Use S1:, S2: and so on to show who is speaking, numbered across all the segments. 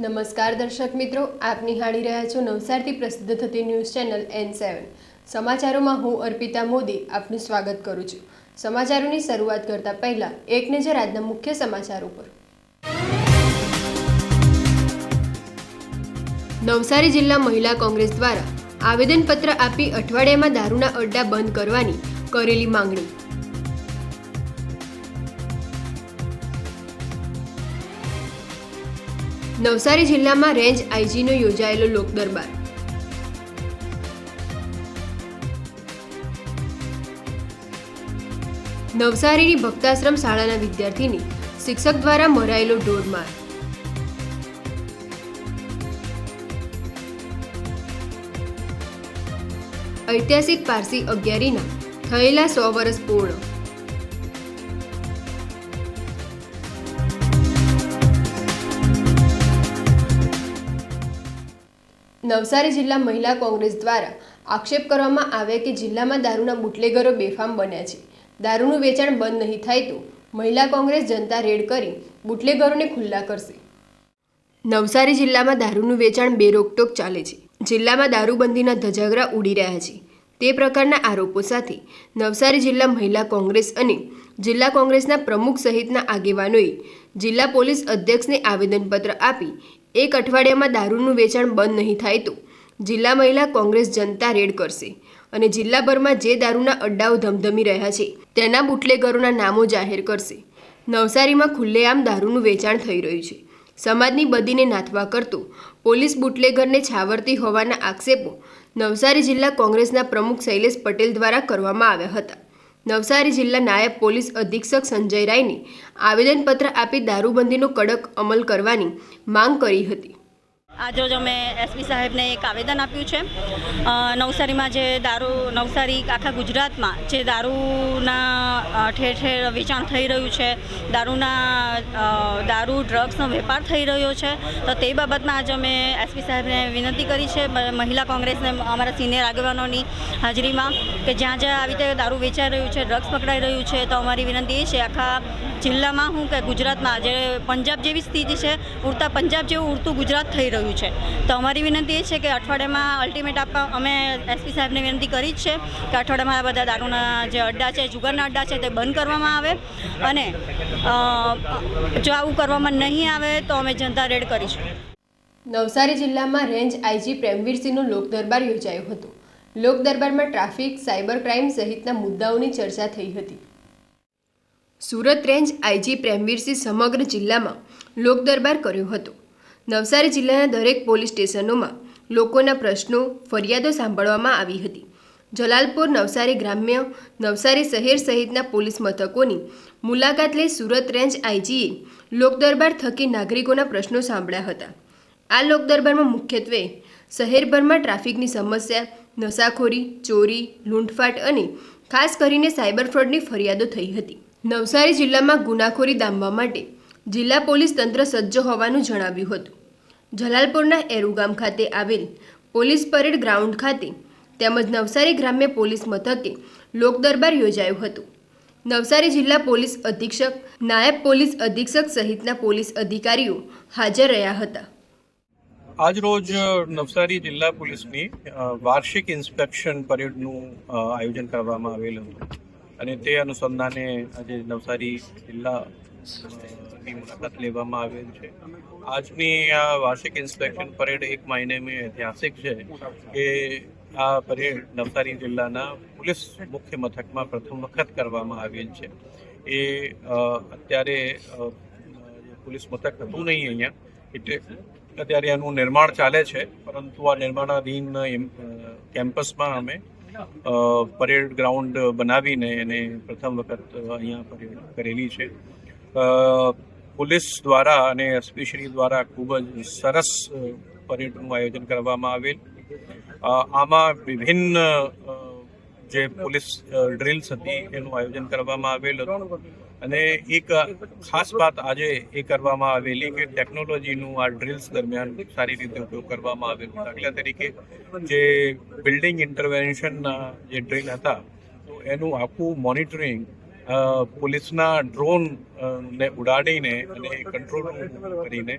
S1: નમસ્કાર દર્શક મિત્રો, આપ નિહાળી રહ્યા છો નવસારથી પ્રસિદ્ધ થતી ન્યૂઝ ચેનલ એન સેવન સમાચારોમાં હું અર્પિતા મોદી આપનું સ્વાગત કરું છું. સમાચારોની શરૂઆત કરતા પહેલા એક નજર આજના મુખ્ય સમાચારો પર. નવસારી જિલ્લા મહિલા કોંગ્રેસ દ્વારા આવેદનપત્ર આપી અઠવાડિયામાં દારૂના અડ્ડા બંધ કરવાની કરેલી માંગણી. નવસારી જિલ્લામાં રેન્જ આઈજીનો યોજાયેલો લોકદરબાર નવસારીની ભક્તાશ્રમ શાળાના વિદ્યાર્થીની શિક્ષક દ્વારા મરાયેલો ઢોરમાર. ઐતિહાસિક પારસી અગિયારીના થયેલા સો વર્ષ પૂર્ણ. નવસારી જિલ્લા મહિલા કોંગ્રેસ દ્વારા આક્ષેપ કરવામાં આવ્યા કે જિલ્લામાં દારૂના બુટલેગરો બેફામ બન્યા છે. દારૂનું વેચાણ બંધ નહીં થાય તો મહિલા કોંગ્રેસ જનતા રેડ કરી બુટલેગરોને ખુલ્લા કરશે. નવસારી જિલ્લામાં દારૂનું વેચાણ બેરોકટોક ચાલે છે. જિલ્લામાં દારૂબંધીના ધજાગરા ઉડી રહ્યા છે. તે પ્રકારના આરોપો સાથે નવસારી જિલ્લા મહિલા કોંગ્રેસ અને જિલ્લા કોંગ્રેસના પ્રમુખ સહિતના આગેવાનોએ જિલ્લા પોલીસ અધ્યક્ષને આવેદનપત્ર આપી એક અઠવાડિયામાં દારૂનું વેચાણ બંધ નહીં થાય તો જિલ્લા મહિલા કોંગ્રેસ જનતા રેડ કરશે અને જિલ્લાભરમાં જે દારૂના અડ્ડાઓ ધમધમી રહ્યા છે, તેના બુટલેગરોના નામો જાહેર કરશે. નવસારીમાં ખુલ્લેઆમ દારૂનું વેચાણ થઈ રહ્યું છે. સમાજની બદીને નાથવા કરતો પોલીસ બુટલેગરને છાવરતી હોવાના આક્ષેપો નવસારી જિલ્લા કોંગ્રેસના પ્રમુખ શૈલેષ પટેલ દ્વારા કરવામાં આવ્યા હતા. નવસારી જિલ્લા નાયબ પોલીસ અધિક્ષક સંજય રાયને આવેદનપત્ર આપી દારૂબંધીનો કડક અમલ કરવાની માંગ કરી હતી.
S2: આજે જ અમે એસપી સાહેબને એક આવેદન આપ્યું છે. નવસારીમાં જે દારૂ, નવસારી આખા ગુજરાતમાં જે દારૂના ઠેર ઠેર વેચાણ થઈ રહ્યું છે, દારૂના દારૂ, ડ્રગ્સનો વેપાર થઈ રહ્યો છે, તો તે બાબતમાં આજે અમે એસપી સાહેબને વિનંતી કરી છે. મહિલા કોંગ્રેસને, અમારા સિનિયર આગેવાનોની હાજરીમાં કે જ્યાં જ્યાં આવી રીતે દારૂ વેચાઈ રહ્યું છે, ડ્રગ્સ પકડાઈ રહ્યું છે, તો અમારી વિનંતી એ છે, આખા જિલ્લામાં હું કે ગુજરાતમાં જે પંજાબ જેવી સ્થિતિ છે, ઉડતા પંજાબ જેવું ઉડતું ગુજરાત થઈ રહ્યું છે. તો અમારી વિનંતી એ છે કે અઠવાડિયામાં અલ્ટિમેટ આપવા અમે એસપી સાહેબને વિનંતી કરી જ છે કે અઠવાડિયામાં આ બધા દારૂના જે અડ્ડા છે, જુગારના અડ્ડા છે તે બંધ કરવામાં આવે અને જો આવું કરવામાં નહીં આવે તો અમે જનતા રેડ કરીશું.
S1: નવસારી જિલ્લામાં રેન્જ આઈજી પ્રેમવીરસિંહનું લોકદરબાર યોજાયો હતો. લોકદરબારમાં ટ્રાફિક, સાયબર ક્રાઇમ સહિતના મુદ્દાઓની ચર્ચા થઈ હતી. સુરત રેન્જ આઈજી પ્રેમવીરસિંહ સમગ્ર જિલ્લામાં લોકદરબાર કર્યો હતો. નવસારી જિલ્લાના દરેક પોલીસ સ્ટેશનોમાં લોકોના પ્રશ્નો, ફરિયાદો સાંભળવામાં આવી હતી. જલાલપુર નવસારી ગ્રામ્ય નવસારી શહેર સહિતના પોલીસ મથકોની મુલાકાત લઈ સુરત રેન્જ આઈજીએ લોકદરબાર થકી નાગરિકોના પ્રશ્નો સાંભળ્યા હતા. આ લોકદરબારમાં મુખ્યત્વે શહેરભરમાં ટ્રાફિકની સમસ્યા, નશાખોરી, ચોરી, લૂંટફાટ અને ખાસ કરીને સાયબર ફ્રોડની ફરિયાદો થઈ હતી. નવસારી જિલ્લામાં ગુનાખોરી દામવા માટે જિલ્લા પોલીસ તંત્ર સજ્જ હોવાનું જણાવ્યું હતું. જલાલપુરના એરુગામ ખાતે આવેલ પોલીસ પરેડ ગ્રાઉન્ડ ખાતે તેમજ નવસારી ગ્રામ્ય પોલીસ મથકે લોકદરબાર યોજાયો હતો. નવસારી જિલ્લા પોલીસ અધિક્ષક, નાયબ પોલીસ અધિક્ષક સહિતના પોલીસ અધિકારીઓ હાજર રહ્યા હતા.
S3: આજરોજ નવસારી જિલ્લા પોલીસની વાર્ષિક ઇન્સ્પેક્શન પરેડનું આયોજન કરવામાં આવેલ હતું. અને તે અનુસંધાને આજે નવસારી જિલ્લા ની મુલાકાત લેવામાં આવેલ છે. આજની આ વાર્ષિક ઇન્સ્પેક્શન પરેડ એક મહિને ઐતિહાસિક છે કે આ પરેડ નવસારી જિલ્લાના પોલીસ મુખ્ય મથકમાં પ્રથમ વખત કરવામાં આવેલ છે. એ અત્યારે પોલીસ મથક હતું નહીં અહીંયા, એટલે અત્યારે એનું નિર્માણ ચાલે છે, પરંતુ આ નિર્માણાધીન કેમ્પસમાં અમે પરેડ ગ્રાઉન્ડ બનાવીને એને પ્રથમ વખત અહીંયા પરેડ કરેલી છે. પોલીસ દ્વારા અને એસપીશ્રી દ્વારા ખૂબ જ સરસ પરેડનું આયોજન કરવામાં આવેલ. આમાં વિભિન્ન જે પોલીસ ડ્રિલ્સ હતી એનું આયોજન કરવામાં આવેલ હતું. અને એક ખાસ વાત આજે એ કરવામાં આવેલી કે ટેકનોલોજીનું આ ડ્રિલ્સ દરમિયાન સારી રીતે ઉપયોગ કરવામાં આવેલો. દાખલા તરીકે જે બિલ્ડિંગ ઇન્ટરવેન્શનના જે ડ્રિલ હતા, તો એનું આખું મોનિટરિંગ પોલીસના ડ્રોન ને ઉડાડીને અને કંટ્રોલ કરીને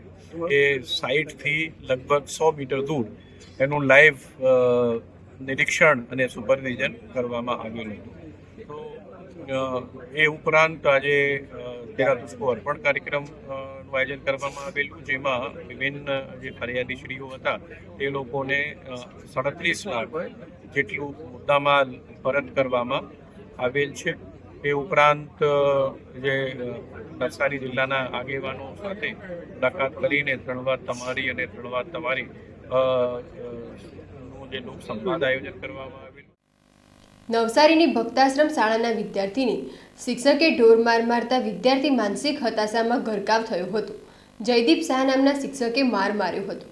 S3: એ સાઇટથી લગભગ સો મીટર દૂર એનું લાઈવ નિરીક્ષણ અને સુપરવિઝન કરવામાં આવ્યું હતું. એ ઉપરાંત આજે તેરા પુષ્પો અર્પણ કાર્યક્રમનું આયોજન કરવામાં આવેલું, જેમાં વિભિન્ન જે ફરિયાદીશ્રીઓ હતા તે લોકોને સાડત્રીસ લાખ જેટલું મુદ્દામાલ પરત કરવામાં આવેલ છે. એ ઉપરાંત જે નવસારી જિલ્લાના આગેવાનો સાથે મુલાકાત કરીને ત્રણ વાર તમારી અને ત્રણ વાર તમારી નું જે લોક સંવાદ આયોજન કરવામાં આવેલું
S1: નવસારીની ભક્તાશ્રમ શાળાના વિદ્યાર્થીની શિક્ષકે ઢોર માર મારતા વિદ્યાર્થી માનસિક હતાશામાં ગરકાવ થયો હતો. જયદીપ શાહ નામના શિક્ષકે માર માર્યો હતો.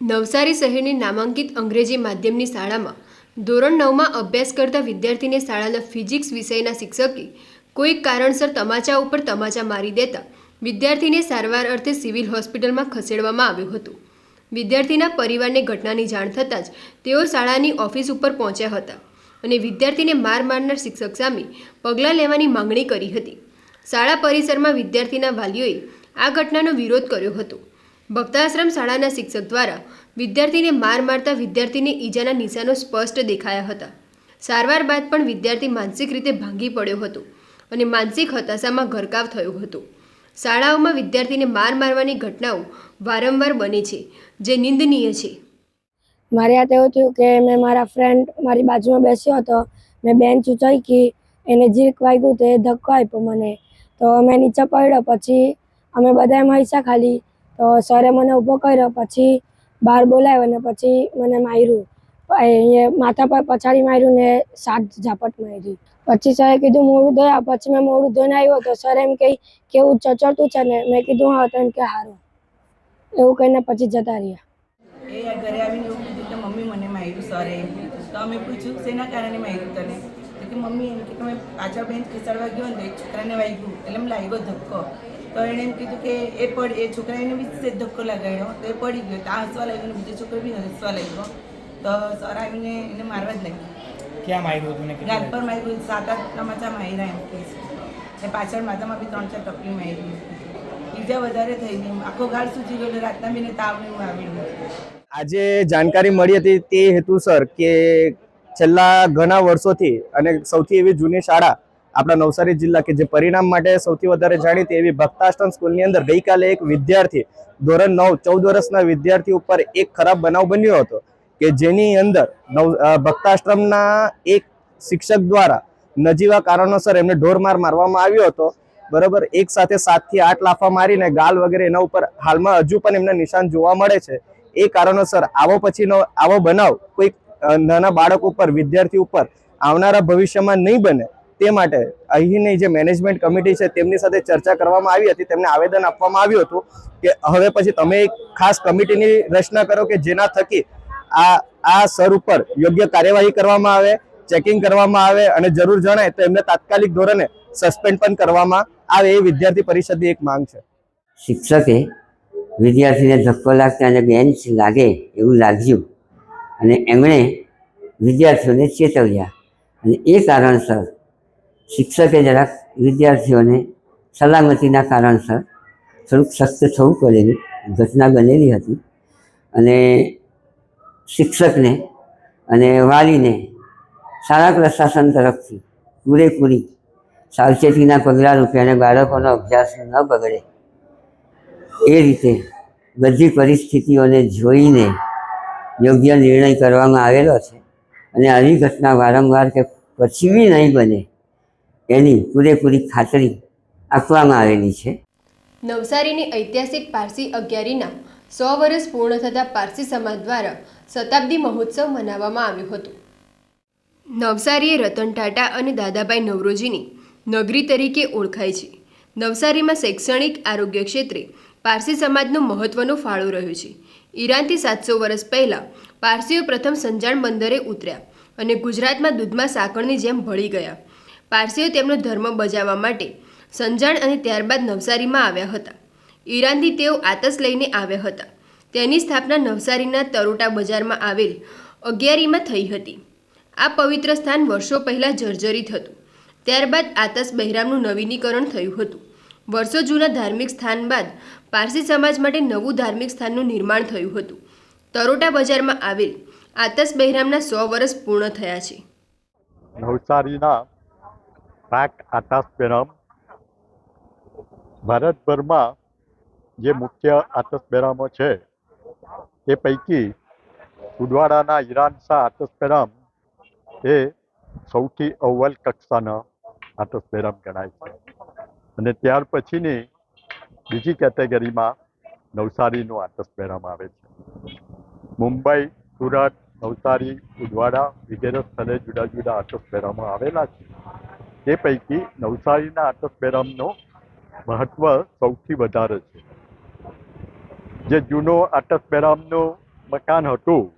S1: નવસારી શહેરની નામાંકિત અંગ્રેજી માધ્યમની શાળામાં ધોરણ નવમાં અભ્યાસ કરતા વિદ્યાર્થીને શાળાના ફિઝિક્સ વિષયના શિક્ષકે કોઈક કારણસર તમાચા ઉપર તમાચા મારી દેતા વિદ્યાર્થીને સારવાર અર્થે સિવિલ હોસ્પિટલમાં ખસેડવામાં આવ્યો હતો. વિદ્યાર્થીના પરિવારને ઘટનાની જાણ થતાં જ તેઓ શાળાની ઓફિસ ઉપર પહોંચ્યા હતા. અને વિદ્યાર્થીને માર મારનાર શિક્ષક સામે પગલાં લેવાની માંગણી કરી હતી. શાળા પરિસરમાં વિદ્યાર્થીના વાલીઓએ આ ઘટનાનો વિરોધ કર્યો હતો. ભક્તાશ્રમ શાળાના શિક્ષક દ્વારા વિદ્યાર્થીને માર મારતા વિદ્યાર્થીને ઈજાના નિશાનો સ્પષ્ટ દેખાયા હતા. સારવાર બાદ પણ વિદ્યાર્થી માનસિક રીતે ભાંગી પડ્યો હતો અને માનસિક હતાશામાં ગરકાવ થયો હતો. શાળાઓમાં વિદ્યાર્થીને માર મારવાની ઘટનાઓ વારંવાર બને છે, જે નિંદનીય છે.
S4: મારે આ એવું થયું કે મેં મારા ફ્રેન્ડ મારી બાજુમાં બેસ્યો હતો. મેં બેન્ચ ઉંચાઈકી એને જીક વાગ્યું તો એ ધક્કો આપ્યો મને. તો મેં નીચે પડ્યો, પછી અમે બધાએ મહિસા ખાલી. તો સરે મને ઊભો કર્યો, પછી બહાર બોલાવ્યો ને પછી મને માર્યું. અહીંયા માથા પર પછાડી માર્યું ને સાત ઝાપટ મારી. પછી સરે કીધું, મોડું ધોયા પછી મેં મોડું ધોઈને આવ્યો તો સર એમ કહી કેવું ચચડતું છે ને? મેં કીધું, હા. તો એમ કે સારું એવું કહીને પછી જતા રહ્યા.
S5: મમ્મી મને માર્યું સરે. તો અમે પૂછ્યું શેના કારણે માર્યું તને? તો કે મમ્મી એમ કે તમે પાછળ બેન ખિસડવા ગયો ને તો એક છોકરાને વાગ્યું. એટલે એમ લાગ્યો ધક્કો. તો એણે એમ કીધું કે એ પડ એ છોકરાને બી ધક્કો લગાડ્યો. તો એ પડી ગયો. તો આ હસવા લાગ્યો ને બીજો છોકરો બી હસવા લાગ્યો. તો સર આવીને એને મારવા જ લાગ્યો
S6: ક્યાં માર્યું હતું ને
S5: ગાલ પર માર્યું સાત આઠ ટમાચા માર્યા એમ કે છે. પાછળ માથામાં બી ત્રણ ચાર ટપલી મારી ઈજા વધારે થઈ ગઈ. આખો ગાળ સૂજી ગયો રાતના બીને તાવ ને એવું આવેલું.
S7: આજે જાણકારી મળી હતી તે હેતુસર કે છેલ્લા ઘણા વર્ષોથી અને સૌથી એવી જૂની શાળા આપણા નવસારી જિલ્લા કે જે પરિણામ માટે સૌથી વધારે જાણીતી એવી ભક્તાશ્રમ સ્કૂલની અંદર ગઈકાલે એક વિદ્યાર્થી, ધોરણ નવ, ચૌદ વર્ષના વિદ્યાર્થી ઉપર એક ખરાબ બનાવ બન્યો હતો કે જેની અંદર નવ ભક્તાશ્રમના એક શિક્ષક દ્વારા નજીવા કારણોસર એમને ઢોરમાર મારવામાં આવ્યો હતો. બરાબર, એક સાથે સાતથી આઠ લાફા મારીને ગાલ વગેરે એના ઉપર હાલમાં હજુ પણ એમના નિશાન જોવા મળે છે. એ કારણોસર આવો પછીનો, આવો બનાવ કોઈ નાના બાળક ઉપર, વિદ્યાર્થી ઉપર આવનારા ભવિષ્યમાં નહીં બને તે માટે અહીંની જે મેનેજમેન્ટ કમિટી છે તેમની સાથે ચર્ચા કરવામાં આવી હતી. તેમને આવેદન આપવામાં આવ્યું હતું કે હવે પછી તમે એક ખાસ કમિટીની રચના કરો કે જેના થકી આ આ સર ઉપર યોગ્ય કાર્યવાહી કરવામાં આવે, ચેકિંગ કરવામાં આવે અને જરૂર જણાય તો એમને તાત્કાલિક ધોરણે સસ્પેન્ડ પણ કરવામાં આવે એ વિદ્યાર્થી પરિષદની એક માંગ છે.
S8: શિક્ષકે વિદ્યાર્થીને ધક્કો લાગતા અને બેન્ચ લાગે એવું લાગ્યું. અને એમણે વિદ્યાર્થીઓને ચેતવ્યા. અને એ કારણસર શિક્ષકે જરાક વિદ્યાર્થીઓને સલામતીના કારણસર થોડુંક સખ્ત થવું પડેલું ઘટના બનેલી હતી. અને શિક્ષકને અને વાલીને શાળા પ્રશાસન તરફથી પૂરેપૂરી સાવચેતીના પગલાં રૂપે અને બાળકોનો અભ્યાસ ન બગડે એ રીતે બધી પરિસ્થિતિઓને જોઈને યોગ્ય નિર્ણય કરવામાં આવેલો છે અને આવી ઘટના વારંવાર કે પછી બી નહીં બને, એની પૂરેપૂરી ખાતરી આપવામાં આવેલી છે.
S1: નવસારીની ઐતિહાસિક પારસી અગિયારીના સો વર્ષ પૂર્ણ થતાં પારસી સમાજ દ્વારા શતાબ્દી મહોત્સવ મનાવવામાં આવ્યો હતો. નવસારીએ રતન ટાટા અને દાદાભાઈ નવરોજીની નગરી તરીકે ઓળખાય છે. નવસારીમાં શૈક્ષણિક આરોગ્ય ક્ષેત્રે પારસી સમાજનો મહત્વનો ફાળો રહ્યો છે. ઈરાનથી સાતસો વર્ષ પહેલાં પારસીઓ પ્રથમ સંજાણ બંદરે ઉતર્યા અને ગુજરાતમાં દૂધમાં સાકળની જેમ ભળી ગયા. પારસીઓ તેમનો ધર્મ બજાવવા માટે સંજાણ અને ત્યારબાદ નવસારીમાં આવ્યા હતા. ઈરાનથી તેઓ આતસ લઈને આવ્યા હતા. તેની સ્થાપના નવસારીના તરોટા બજારમાં આવેલ અગિયારીમાં થઈ હતી. આ પવિત્ર સ્થાન વર્ષો પહેલાં જર્જરિત હતું. ત્યારબાદ આતસ બહેરામનું નવીનીકરણ થયું હતું. વર્ષો જૂના ધાર્મિક સ્થાન બાદ પારસી સમાજ માટે નવું ધાર્મિક સ્થાનનું નિર્માણ થયું હતું. તરોટા બજારમાં આવેલ આતસ બહેરામના સો વર્ષ પૂર્ણ થયા છે.
S6: નવસારીના પાક બહેરામ ભારતભરમાં જે મુખ્ય આતશબેરામો છે તે પૈકી ઉદવાડાના ઈરાન શાહ આતશબેરામ એ સૌથી અવ્વલ કક્ષાના બહેરામ ગણાય છે. અને ત્યાર પછીની બીજી કેટેગરીમાં નવસારીનું પહેરવામાં આવે છે. મુંબઈ, સુરત, નવસારી ઉદવાડા વગેરે સ્થળે જુદા જુદા આતશબેરામો આવેલા છે. તે પૈકી નવસારીના આતશબેરામનો મહત્વ સૌથી વધારે છે. જે જૂનો આતશબેરામનું મકાન હતું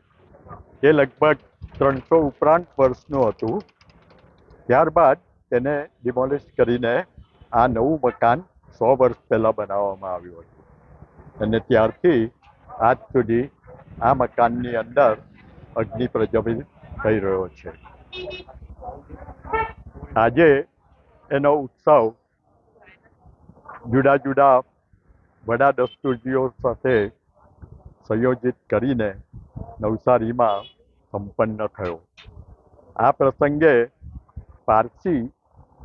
S6: એ લગભગ ત્રણસો ઉપરાંત વર્ષનું હતું. ત્યારબાદ તેને ડિમોલિશ કરીને આ નવું મકાન સો વર્ષ પહેલાં બનાવવામાં આવ્યું હતું. અને ત્યારથી આજ સુધી આ મકાનની અંદર અગ્નિ પ્રજ્વલિત થઈ રહ્યો છે. આજે એનો ઉત્સવ જુદા જુદા વડા દસ્તુરજીઓ સાથે સંયોજિત કરીને નવસારીમાં સંપન્ન થયો. આ પ્રસંગે પારસી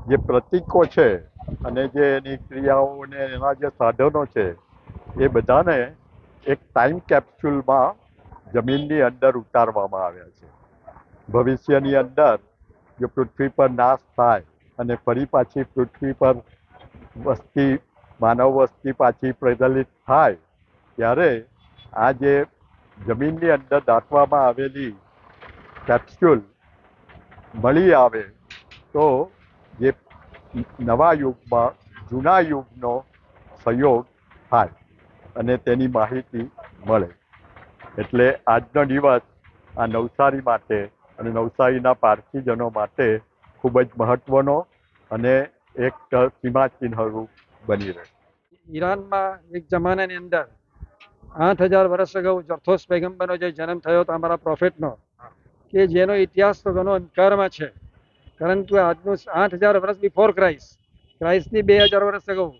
S6: જે પ્રતીકો છે અને જે એની ક્રિયાઓ ને એના જે સાધનો છે, એ બધાને એક ટાઈમ કેપ્સ્યુલમાં જમીનની અંદર ઉતારવામાં આવ્યા છે. ભવિષ્યની અંદર જો પૃથ્વી પર નાશ થાય અને ફરી પાછી પૃથ્વી પર વસ્તી, માનવ વસ્તી પાછી પ્રજલિત થાય, ત્યારે આ જે જમીનની અંદર દાટવામાં આવેલી કેપ્સ્યુલ મળી આવે તો નવા યુગમાં, જૂના યુગનો સહયોગ થાય અને તેની માહિતી મળે. એટલે આજનો દિવસ આ નવસારી માટે અને નવસારીના પારસીજનો માટે ખૂબ જ મહત્વનો અને એક સીમાચિહ્નરૂપ બની રહે
S9: ઈરાનમાં એક જમાનાની અંદર આઠ હજાર વર્ષ અગાઉ જર્થોસ પૈગંબરનો જે જન્મ થયો હતો, અમારા પ્રોફેટનો, કે જેનો ઇતિહાસ તો ઘણો અંધકારમાં છે. પરંતુ આજનું આઠ હજાર વર્ષ બિફોર ક્રાઇસ્ટ. ક્રાઇસ્ટની બે હજાર વર્ષ અગાઉ.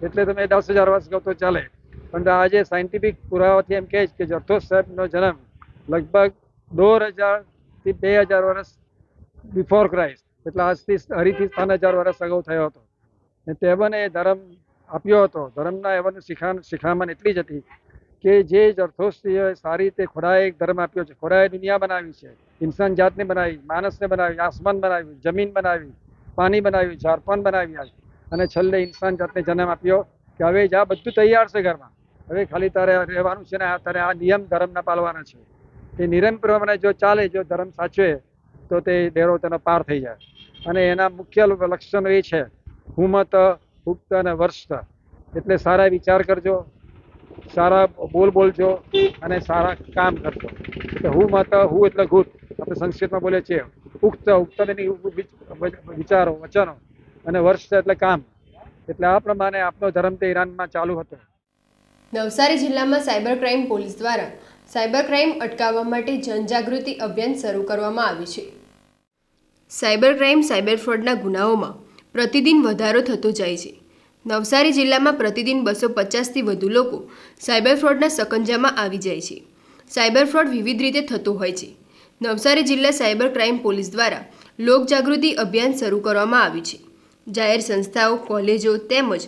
S9: એટલે તમે દસ હજાર વર્ષ અગાઉ તો ચાલે. પણ આજે સાયન્ટિફિક પુરાવાથી એમ કહે છે કે જથ્થો સાહેબનો જન્મ લગભગ દોઢ હજારથી બે હજાર વર્ષ બિફોર ક્રાઇસ્ટ એટલે આજથી હરીથી ત્રણ હજાર વર્ષ અગાઉ થયો હતો. તેમને ધર્મ આપ્યો હતો. ધર્મના એવાનું શિખાણ શિખામણ એટલી જ હતી કે જે જરથોસ્તીઓએ સારી રીતે ખોરાએ ધર્મ આપ્યો છે. ખોરાએ દુનિયા બનાવી છે. ઇન્સાન જાતને બનાવી, માણસને બનાવી, આસમાન બનાવ્યું જમીન બનાવી, પાણી બનાવ્યું ઝારપાન બનાવ્યા અને છેલ્લે ઇન્સાન જાતને જન્મ આપ્યો કે હવે જા બધું તૈયાર છે ઘરમાં. હવે ખાલી તારે રહેવાનું છે ને આ તારે આ નિયમ ધર્મના પાલવાના છે. એ નિયમ પ્રમાણે જો ચાલે, જો ધર્મ સાચવે, તો તે ડેરો તેનો પાર થઈ જાય. અને એના મુખ્ય લક્ષણો એ છે. હુમત હુક્ત અને વર્ષ એટલે સારા વિચાર કરજો. સારા બોલ બોલજો અને સારા કામ કરજો. એટલે હું માતા, હું એટલે ગુટ આપણે સંસ્કૃતમાં બોલે છે ઉક્ત ઉક્ત વિચારો, વચનો. અને વર્ષ એટલે કામ. એટલે આ પ્રમાણે આપણો ધર્મ તે ઈરાનમાં ચાલુ હતો.
S1: નવસારી જિલ્લામાં સાયબર ક્રાઇમ પોલીસ દ્વારા સાયબર ક્રાઇમ અટકાવવા માટે જનજાગૃતિ અભિયાન શરૂ કરવામાં આવ્યું છે. સાયબર ક્રાઇમ, સાયબર ફ્રોડના ગુનાઓમાં પ્રતિદિન વધારો થતો જાય છે. નવસારી જિલ્લામાં પ્રતિદિન બસો પચાસથી વધુ લોકો સાયબર ફ્રોડના સકંજામાં આવી જાય છે. સાયબર ફ્રોડ વિવિધ રીતે થતો હોય છે. નવસારી જિલ્લા સાયબર ક્રાઇમ પોલીસ દ્વારા લોકજાગૃતિ અભિયાન શરૂ કરવામાં આવ્યું છે. જાહેર સંસ્થાઓ, કોલેજો તેમજ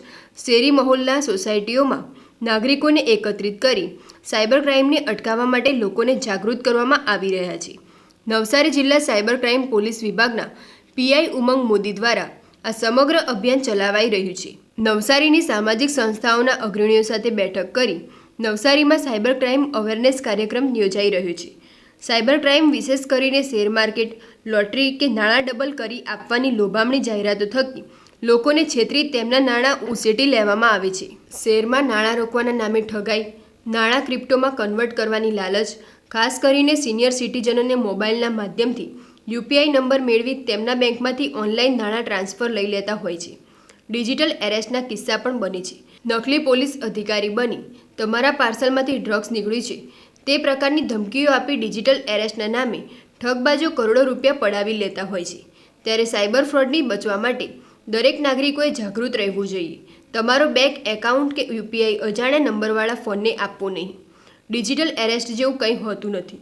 S1: શેરી મહોલ્લા સોસાયટીઓમાં નાગરિકોને એકત્રિત કરી સાયબર ક્રાઇમને અટકાવવા માટે લોકોને જાગૃત કરવામાં આવી રહ્યા છે. નવસારી જિલ્લા સાયબર ક્રાઇમ પોલીસ વિભાગના પીઆઈ ઉમંગ મોદી દ્વારા આ સમગ્ર અભિયાન ચલાવાઈ રહ્યું છે. નવસારીની સામાજિક સંસ્થાઓના અગ્રણીઓ સાથે બેઠક કરી નવસારીમાં સાયબર ક્રાઇમ અવેરનેસ કાર્યક્રમ યોજાઈ રહ્યો છે. સાયબર ક્રાઇમ વિશેષ કરીને શેર માર્કેટ, લોટરી કે નાણાં ડબલ કરી આપવાની લોભામણી જાહેરાતો થકી લોકોને છેતરી તેમના નાણાં ઉસેટી લેવામાં આવે છે. શેરમાં નાણાં રોકવાના નામે ઠગાઈ, નાણાં ક્રિપ્ટોમાં કન્વર્ટ કરવાની લાલચ, ખાસ કરીને સિનિયર સિટીઝનોને મોબાઈલના માધ્યમથી યુપીઆઈ નંબર મેળવી તેમના બેંકમાંથી ઓનલાઈન નાણાં ટ્રાન્સફર લઈ લેતા હોય છે. ડિજિટલ એરેસ્ટના કિસ્સા પણ બને છે. નકલી પોલીસ અધિકારી બની, તમારા પાર્સલમાંથી ડ્રગ્સ નીકળ્યું છે. તે પ્રકારની ધમકીઓ આપી ડિજિટલ એરેસ્ટના નામે ઠગબાજો કરોડો રૂપિયા પડાવી લેતા હોય છે. ત્યારે સાયબર ફ્રોડની બચવા માટે દરેક નાગરિકોએ જાગૃત રહેવું જોઈએ. તમારો બેંક એકાઉન્ટ કે યુપીઆઈ અજાણ્યા નંબરવાળા ફોનને આપવો નહીં. ડિજિટલ એરેસ્ટ જેવું કંઈ હોતું નથી.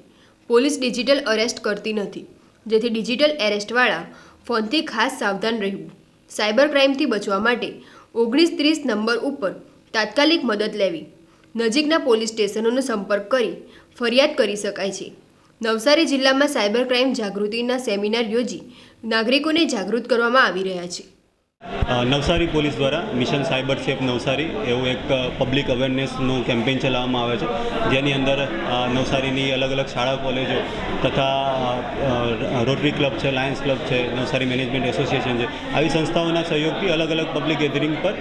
S1: પોલીસ ડિજિટલ અરેસ્ટ કરતી નથી. જેથી ડિજિટલ એરેસ્ટવાળા ફોનથી ખાસ સાવધાન રહેવું. સાયબર ક્રાઇમથી બચવા માટે ઓગણીસ ત્રીસ નંબર ઉપર તાત્કાલિક મદદ લેવી. નજીકના પોલીસ સ્ટેશનોનો સંપર્ક કરી ફરિયાદ કરી શકાય છે. નવસારી જિલ્લામાં સાયબર ક્રાઇમ જાગૃતિના સેમિનાર યોજી નાગરિકોને જાગૃત કરવામાં આવી રહ્યા છે.
S10: નવસારી પોલીસ દ્વારા મિશન સાયબર સેફ નવસારી એવું એક પબ્લિક અવેરનેસનું કેમ્પેઇન ચલાવવામાં આવે છે. જેની અંદર નવસારીની અલગ અલગ શાળા કોલેજો તથા રોટરી ક્લબ છે લાયન્સ ક્લબ છે, નવસારી મેનેજમેન્ટ એસોસિએશન છે, આવી સંસ્થાઓના સહયોગથી અલગ અલગ પબ્લિક ગેધરિંગ પર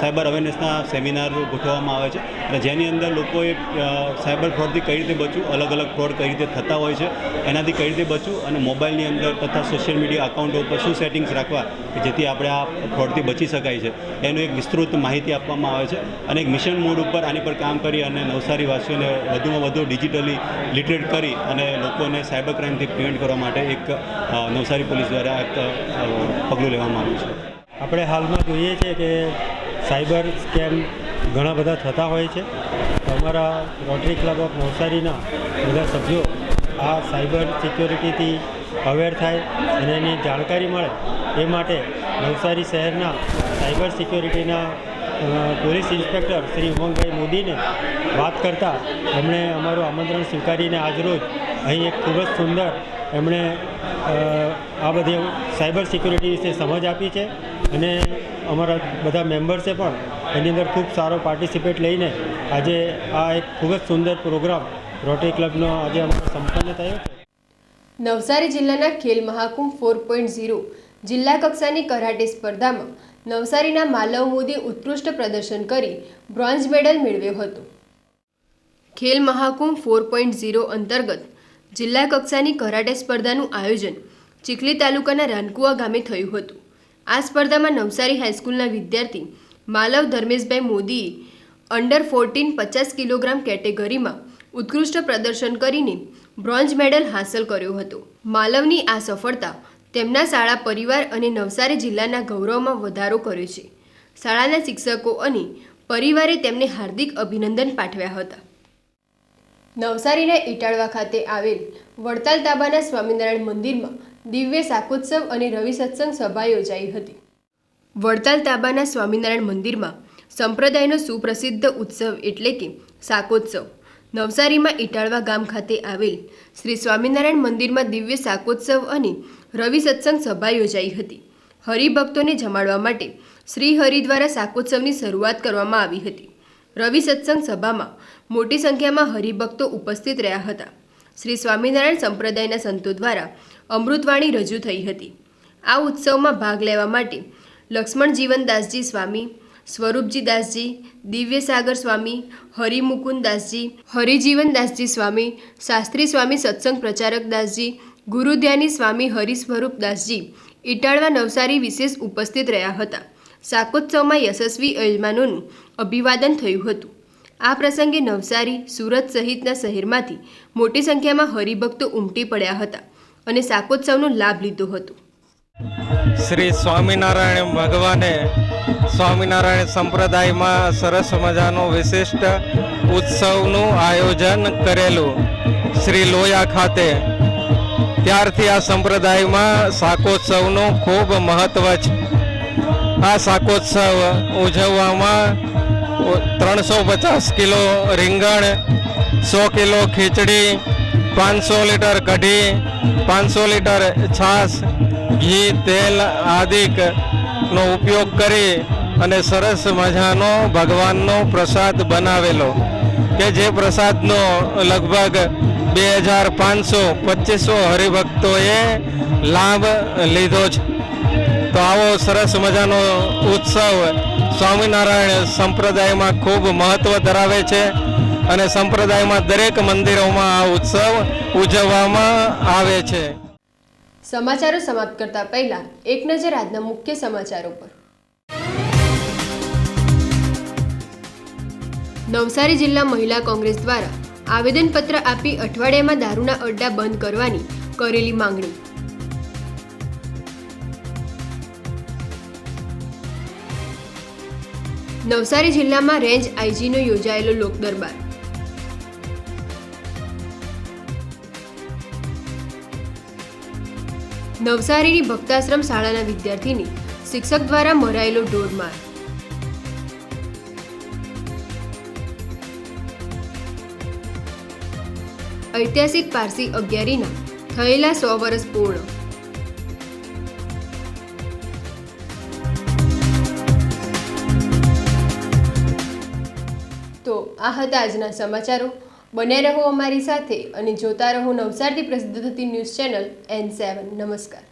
S10: સાયબર અવેરનેસના સેમિનાર ગોઠવવામાં આવે છે. અને જેની અંદર લોકોએ સાયબર ફ્રોડથી કઈ રીતે બચવું, અલગ અલગ ફ્રોડ કઈ રીતે થતા હોય છે, એનાથી કઈ રીતે બચવું, અને મોબાઈલની અંદર તથા સોશિયલ મીડિયા અકાઉન્ટો ઉપર શું સેટિંગ્સ રાખવા જેથી આપણે આ ફ્રોડથી બચી શકાય છે. એનું એક વિસ્તૃત માહિતી આપવામાં આવે છે અને એક મિશન મોડ ઉપર આની પર કામ કરી અને નવસારી વાસીઓને વધુમાં વધુ ડિજિટલી લિટરેટ કરી અને લોકોને સાયબર ક્રાઇમથી પ્રિવેન્ટ કરવા માટે એક નવસારી પોલીસ દ્વારા એક પગલું લેવામાં આવ્યું છે.
S11: આપણે હાલમાં જોઈએ છીએ કે સાયબર સ્કેમ ઘણા બધા થતા હોય છે. અમારા રોટરી ક્લબ ઓફ નવસારીના બધા સભ્યો આ સાયબર સિક્યોરિટીથી અવેર થાય અને એની જાણકારી મળે એ માટે નવસારી શહેરના સાયબર સિક્યોરિટીના પોલીસ ઇન્સ્પેક્ટર શ્રી ઉમંગભાઈ મોદીને વાત કરતાં એમણે અમારું આમંત્રણ સ્વીકારીને આજરોજ અહીં એક ખૂબ જ સુંદર એમણે આ બધી સાયબર સિક્યોરિટી વિશે સમજ આપી છે અને અમારા બધા મેમ્બર્સે પણ એની અંદર ખૂબ સારો પાર્ટિસિપેટ લઈને આજે આ એક ખૂબ જ સુંદર પ્રોગ્રામ રોટરી ક્લબનો આજે અમારો સંપન્ન થયો છે.
S1: નવસારી જિલ્લાના Khel Mahakumbh four point zero જિલ્લા કક્ષાની કરાટે સ્પર્ધામાં નવસારીના માલવ મોદી ઉત્કૃષ્ટ પ્રદર્શન કરી બ્રોન્ઝ મેડલ મેળવ્યો હતો. Khel Mahakumbh four point zero અંતર્ગત જિલ્લા કક્ષાની કરાટે સ્પર્ધાનું આયોજન ચીખલી તાલુકાના રાનકુવા ગામે થયું હતું. આ સ્પર્ધામાં નવસારી હાઈસ્કૂલના વિદ્યાર્થી માલવ ધર્મેશભાઈ મોદીએ અંડર ફોર્ટીન પચાસ કિલોગ્રામ કેટેગરીમાં ઉત્કૃષ્ટ પ્રદર્શન કરીને બ્રોન્ઝ મેડલ હાંસલ કર્યું હતું. માલવની આ સફળતા તેમના શાળા પરિવાર અને નવસારી જિલ્લાના ગૌરવમાં વધારો કર્યો છે. શાળાના શિક્ષકો અને પરિવારે તેમને હાર્દિક અભિનંદન પાઠવ્યા હતા. નવસારીના ઇટાળવા ખાતે આવેલ વડતાલ તાબાના સ્વામિનારાયણ મંદિરમાં દિવ્ય શાકોત્સવ અને રવિ સત્સંગ સભા યોજાઈ હતી. વડતાલ તાબાના સ્વામિનારાયણ મંદિરમાં સંપ્રદાયનો સુપ્રસિદ્ધ ઉત્સવ એટલે કે શાકોત્સવ. નવસારીમાં ઇટાળવા ગામ ખાતે આવેલ શ્રી સ્વામિનારાયણ મંદિરમાં દિવ્ય શાકોત્સવ અને રવિ સત્સંગ સભા યોજાઈ હતી. હરિભક્તોને જમાડવા માટે શ્રી હરિ દ્વારા શાકોત્સવની શરૂઆત કરવામાં આવી હતી. રવિ સત્સંગ સભામાં મોટી સંખ્યામાં હરિભક્તો ઉપસ્થિત રહ્યા હતા. શ્રી સ્વામિનારાયણ સંપ્રદાયના સંતો દ્વારા અમૃતવાણી રજૂ થઈ હતી. આ ઉત્સવમાં ભાગ લેવા માટે લક્ષ્મણ જીવનદાસજી સ્વામી સ્વરૂપજી દાસજી, દિવ્યસાગર સ્વામી હરિમુકુંદ દાસજી હરિજીવનદાસજી સ્વામી, શાસ્ત્રી સ્વામી સત્સંગ પ્રચારક દાસજી, ગુરુધ્યાની સ્વામી હરિસ્વરૂપ દાસજી ઇટાળવા નવસારી વિશેષ ઉપસ્થિત રહ્યા હતા. શાકોત્સવમાં યશસ્વી યજમાનોનું અભિવાદન થયું હતું. આ પ્રસંગે નવસારી, સુરત સહિતના શહેરમાંથી મોટી સંખ્યામાં હરિભક્તો ઉમટી પડ્યા હતા અને શાકોત્સવનો લાભ લીધો હતો.
S12: શ્રી સ્વામિનારાયણ ભગવાને સ્વામિનારાયણ સંપ્રદાયમાં સરસ મજાનું વિશિષ્ટ ઉત્સવનું આયોજન કરેલું શ્રી લોયા ખાતે. ત્યારથી આ સંપ્રદાયમાં શાકોત્સવનું ખૂબ મહત્વ છે. આ શાકોત્સવ ઉજવવામાં ત્રણસો પચાસ કિલો રીંગણ, સો કિલો ખીચડી પાંચસો લીટર કઢી, પાંચસો લીટર છાશ, ઘી, તેલ આદિકનો ઉપયોગ કરી અને સરસ મજાનો ભગવાનનો પ્રસાદ બનાવેલો, કે જે પ્રસાદનો લગભગ બે હજાર પાંચસો પચીસો હરિભક્તોએ લાભ લીધો છે. તો આવો સરસ મજાનો ઉત્સવ સ્વામિનારાયણ સંપ્રદાયમાં ખૂબ મહત્ત્વ ધરાવે છે. અને સંપ્રદાયમાં દરેક મંદિરોમાં આ ઉત્સવ ઉજવવામાં આવે છે.
S1: સમાચારો સમાપ્ત કરતા પહેલા એક નજર આજના મુખ્ય સમાચારો પર નવસારી જિલ્લા મહિલા કોંગ્રેસ દ્વારા આવેદનપત્ર આપી અઠવાડિયામાં દારૂના અડ્ડા બંધ કરવાની કરેલી માંગણી. નવસારી જિલ્લામાં રેન્જ આઈજીનો યોજાયેલો લોકદરબાર. નવસારીની ભક્તાશ્રમ શાળાના વિદ્યાર્થીની શિક્ષક દ્વારા મરાયેલો ઢોરમાર. ઐતિહાસિક પારસી અગિયારીના થયેલા સો વર્ષ પૂર્ણ. તો આ હતા આજના સમાચારો. બન્યા રહો અમારી સાથે અને જોતા રહો નવસારથી પ્રસિદ્ધ થતી ન્યૂઝ ચેનલ એન સેવન નમસ્કાર.